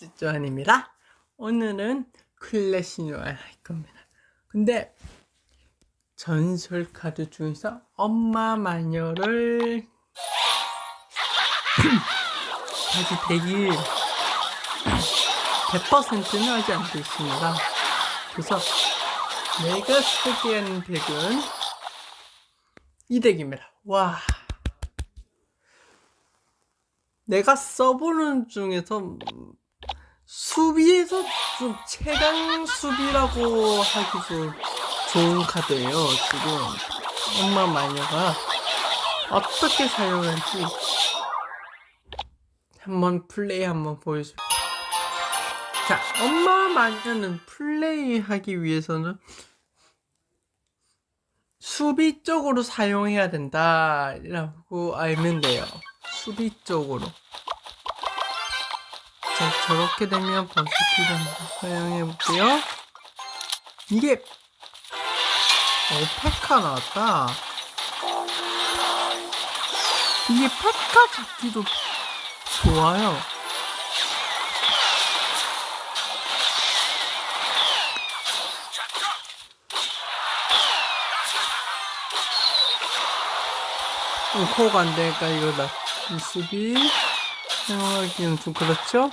쭈쭈한입니다. 오늘은 클래시노를 할 겁니다. 근데 전설 카드 중에서 엄마 마녀를 아직 대기 100%는 하지 않고 있습니다. 그래서 내가 하는 덱은 이 덱입니다. 와. 내가 써보는 중에서 수비에서 좀 최강 수비라고 하기도 좋은 카드예요. 지금 엄마 마녀가 어떻게 사용할지 한번 플레이 한번 보여줄게요. 자, 엄마 마녀는 플레이하기 위해서는 수비 쪽으로 사용해야 된다라고 알면 돼요. 수비 쪽으로. 자, 저렇게 되면 버스키를 한번 사용해 볼게요. 이게 어, 페카 나왔다. 이게 페카 잡기도 좋아요. 음, 코가 안 되니까 이거다. 이 수비 사용하기는 좀 그렇죠?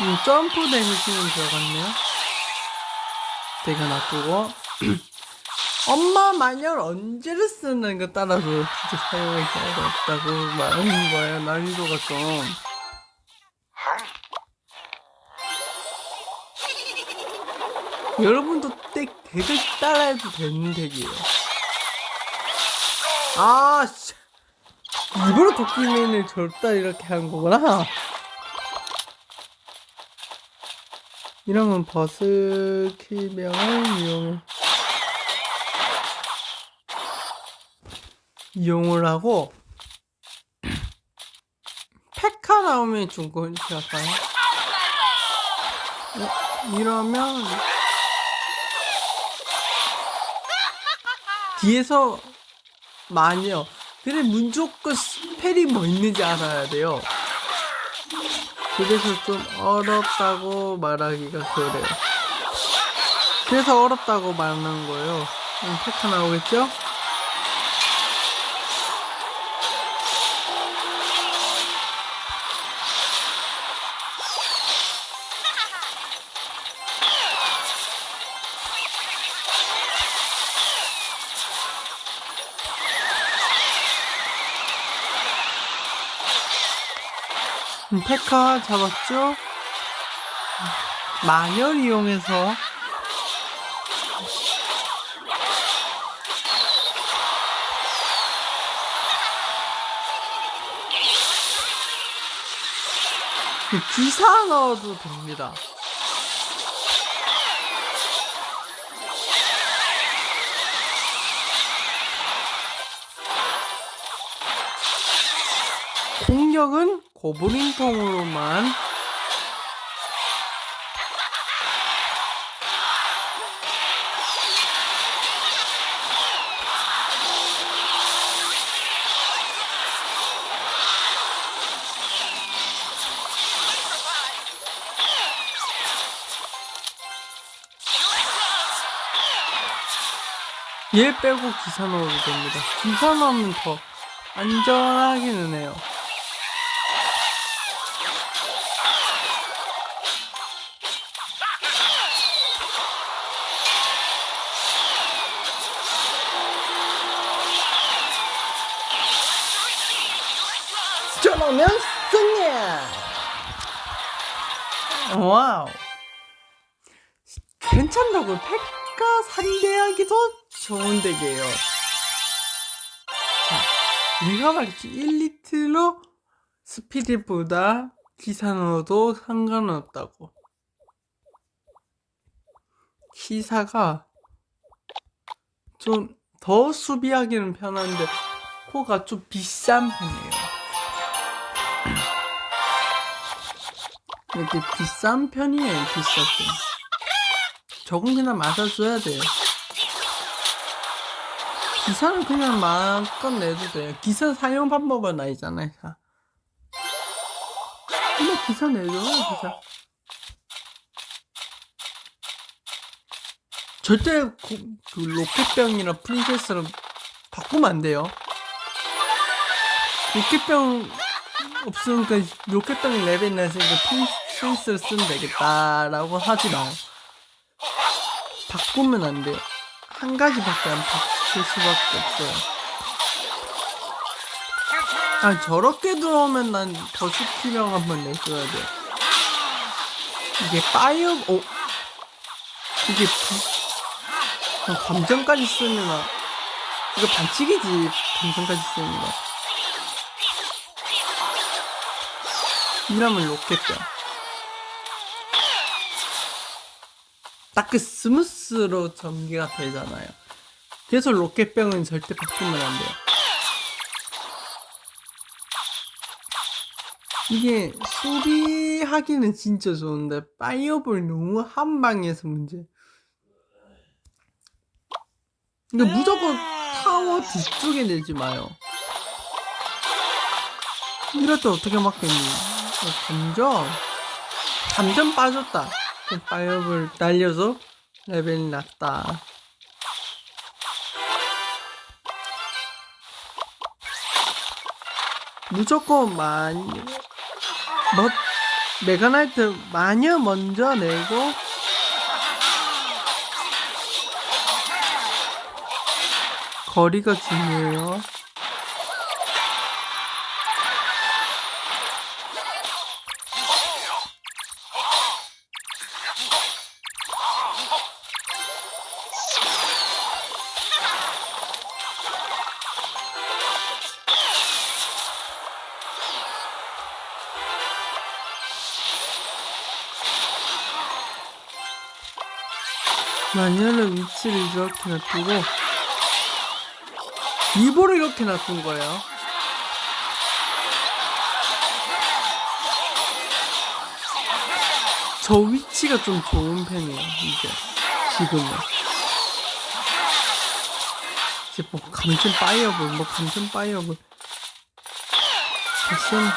음, 점프 데미지는 들어갔네요. 되게 놔두고 엄마 마녀를 언제를 쓰는 거 따라서 진짜 사용하기 어렵다고 말하는 거예요. 난이도가 좀. 여러분도 덱, 덱을 따라해도 되는 덱이에요. 아, 씨. 일부러 도끼맨을 절다 이렇게 한 거구나. 이러면 버스 키명을 이용해. 이용을 하고, 페카 나오면 중고 할까요? 어, 이러면, 뒤에서 마녀. 근데 무조건 스펠이 뭐 있는지 알아야 돼요. 그래서 좀 어렵다고 말하기가 그래요. 그래서 어렵다고 말하는 거예요. 음, 페카 나오겠죠? 음, 페카 잡았죠? 마녀를 이용해서 기사 넣어도 됩니다. 공격은 고블린통으로만 얘 빼고 기사 넣어도 됩니다. 기사 넣으면 더 안전하기는 해요. 저러면 승리! 와우. 괜찮다고 백과 산대하기도 좋은 덱이에요. 자, 내가 말했지 1리트로 스피드보다 기사노도 상관없다고. 기사가 좀 더 수비하기는 편한데 코가 좀 비싼 편이에요. 이렇게 비싼 편이에요, 편. 저건 그냥 맞아줘야 돼요. 기사는 그냥 마음껏 내도 돼요. 기사 사용 방법은 아니잖아요. 자. 근데 기사 내줘 기사 절대 그, 그 로켓병이랑 프린세스랑 바꾸면 안 돼요 로켓병 없으니까 로켓병이 레벨 낮으니까 프린세 스를 쓰면 되겠다라고 하지 마요 바꾸면 안 돼요 한 가지밖에 안 바꿀 수밖에 없어요 아 저렇게 들어오면 난 더 스킬형 한번 내줘야 돼. 이게 파이어 어 이게 부... 어, 감정까지 쓰면 아 이거 반칙이지 감정까지 쓰는 거. 이러면 로켓병. 딱 그 스무스로 전개가 되잖아요. 그래서 로켓병은 절대 바꾸면 안 돼요. 이게 수리하기는 진짜 좋은데 파이어볼 너무 한 방에서 문제. 근데 무조건 타워 뒤쪽에 내지 마요. 이럴 때 어떻게 막겠니? 어, 감정. 감정 빠졌다. 파이어볼 날려서 레벨이 낮다. 무조건 많이 뭐 메가나이트 마녀 먼저 내고 거리가 중요해요. 마녀는 위치를 이렇게 놔두고 이보를 이렇게 놔둔 거예요. 저 위치가 좀 좋은 편이에요, 이제. 지금은. 이제 뭐, 감전 파이어볼, 뭐, 감전 파이어볼. 다시는.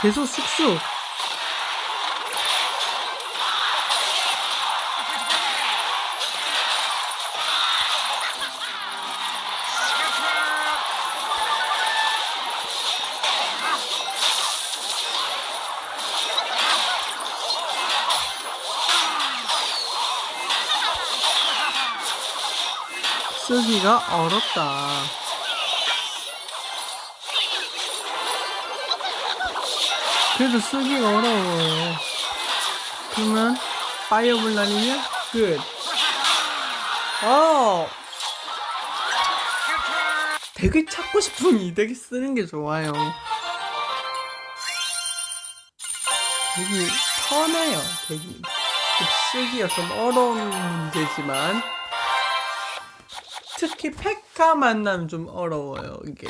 계속 숙수. 쓰기가 어렵다. 그래도 쓰기가 어려워요. 그러면 파이어볼 날리면 끝. 어. 덱을 찾고 싶으면 이 덱을 쓰는 게 좋아요. 덱이 편해요. 덱이. 좀 쓰기가 좀 어려운 문제지만 특히 페카 만나면 좀 어려워요 이게.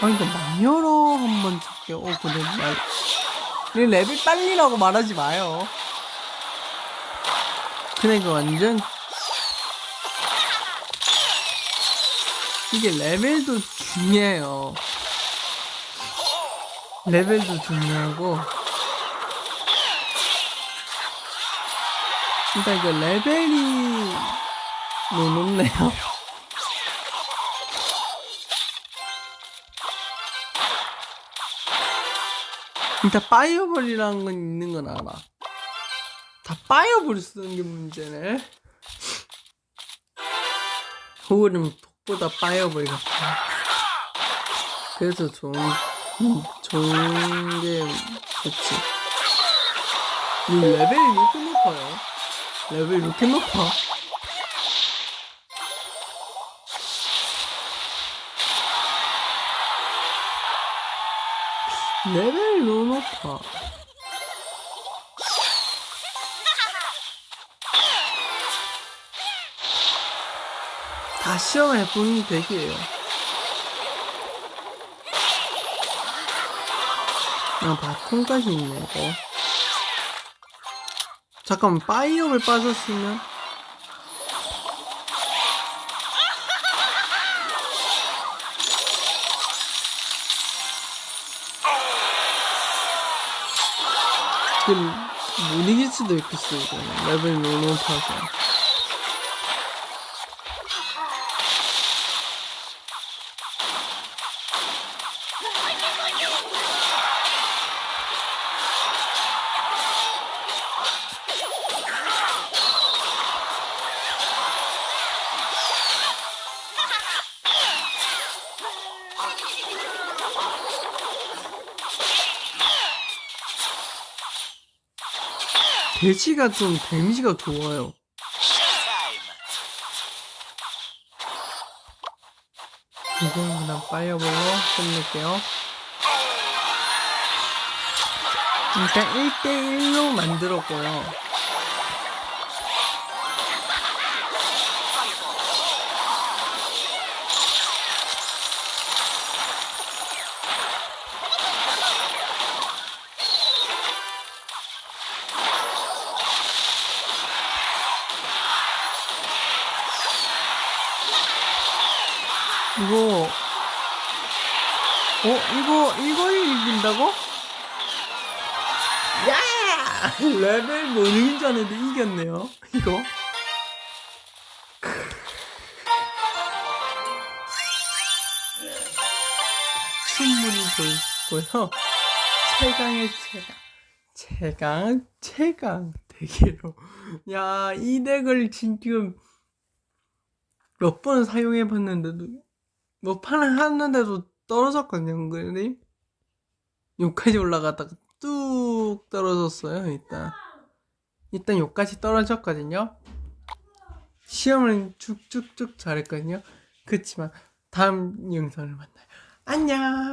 아 이거 마녀로 한번 줄게요 어 근데 말이 레벨 딸리라고 말하지 마요. 근데 이거 완전 이게 레벨도 중요해요. 레벨도 중요하고 일단 이거 레벨이 너무 높네요. 일단 파이어볼이라는 건 있는 건 알아. 다 파이어볼 쓰는 게 문제네. 호울은 독보다 파이어볼 같아. 그래서 좋은, 음, 좋은 게 좋지. 이 레벨이 이렇게 높아요. 레벨 이렇게 높아? 레벨 너무 높아. 다 시험해보는 덱이에요. 아, 바통까지 있네, 이거. 잠깐만 파이어를 빠졌으면? 지금 못 이길 수도 있겠어 이거 레벨이 너무 높아서. 돼지가 좀 데미지가 좋아요. 이거 그냥 파이어볼로 끝낼게요. 일단 1대1로 만들었고요. 이거 이걸 이긴다고? 야! 레벨 모르는 줄 알았는데 이겼네요. 이거? 충분히 보이고요? 최강의 최강. 최강 최강 대기로. 야 이 덱을 지금 몇 번 사용해 봤는데도 뭐 판을 하는데도 떨어졌거든요 근데 여기까지 올라갔다가 뚝 떨어졌어요 일단. 일단 여기까지 떨어졌거든요. 시험을 쭉쭉쭉 잘했거든요. 그렇지만 다음 영상을 만나요. 안녕